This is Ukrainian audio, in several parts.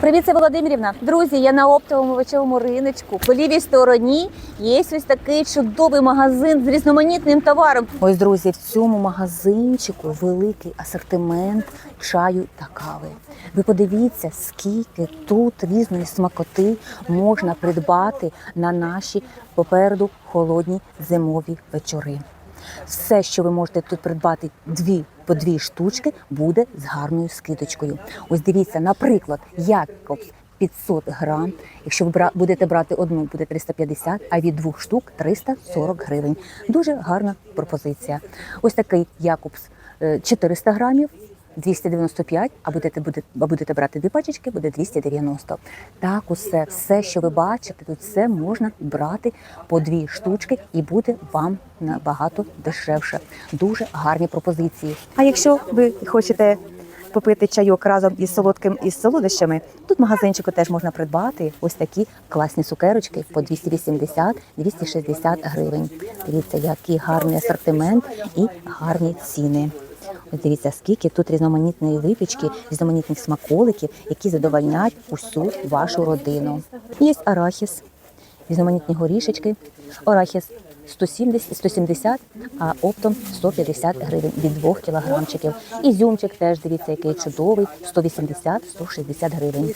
Привіт, це Володимирівна. Друзі, я на оптовому овочевому риночку. По лівій стороні є ось такий чудовий магазин з різноманітним товаром. Ось, друзі, в цьому магазинчику великий асортимент чаю та кави. Ви подивіться, скільки тут різної смакоти можна придбати на наші попереду холодні зимові вечори. Все, що ви можете тут придбати дві по дві штучки, буде з гарною скидочкою. Ось дивіться, наприклад, Якобс 500 грам. Якщо ви будете брати одну, буде 350, а від двох штук 340 гривень. Дуже гарна пропозиція. Ось такий Якобс е, 400 грамів. 295, а будете, будете, а будете брати дві пачечки, буде 290. Так, усе, все, що ви бачите, тут все можна брати по дві штучки і буде вам набагато дешевше. Дуже гарні пропозиції. А якщо ви хочете попити чайок разом із солодким із солодощами, тут магазинчику теж можна придбати ось такі класні цукерочки по 280-260 гривень. Дивіться, який гарний асортимент і гарні ціни. Дивіться, скільки тут різноманітної випічки, різноманітних смаколиків, які задовольнять усю вашу родину. Є арахіс, різноманітні горішечки, арахіс 170, 170, а оптом 150 гривень від 2 кілограмчиків. Ізюмчик теж дивіться, який чудовий, 180-160 гривень.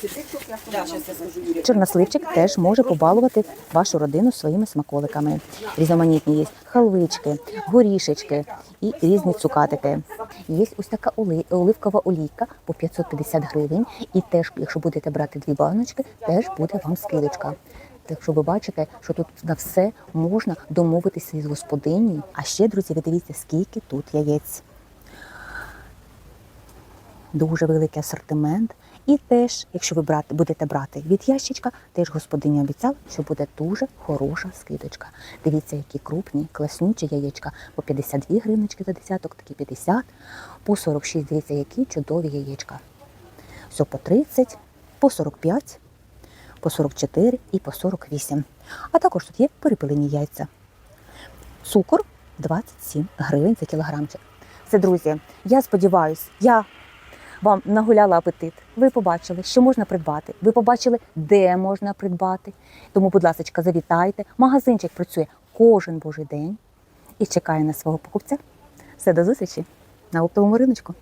Чорносливчик теж може побалувати вашу родину своїми смаколиками. Різноманітні є халвички, горішечки і різні цукатики. Є ось така оливкова олійка по 550 гривень. І теж, якщо будете брати дві баночки, теж буде вам скидочка. Так що ви бачите, що тут на все можна домовитися із господинею. А ще, друзі, ви дивіться, скільки тут яєць дуже великий асортимент. І теж, якщо ви брати, будете брати від ящичка, теж господиня обіцяла, що буде дуже хороша скидочка. Дивіться, які крупні, класнючі яєчка. По 52 гривнички за десяток, такі 50, по 46, дивіться, які чудові яєчка. Все по 30, по 45, по 44 і по 48. А також тут є перепилені яйця. Цукор 27 гривень за кілограмчик. Це, друзі, я сподіваюся, я вам нагуляла апетит. Ви побачили, що можна придбати. Ви побачили, де можна придбати. Тому, будь ласка, завітайте. Магазинчик працює кожен божий день і чекає на свого покупця. Все до зустрічі на оптовому риночку.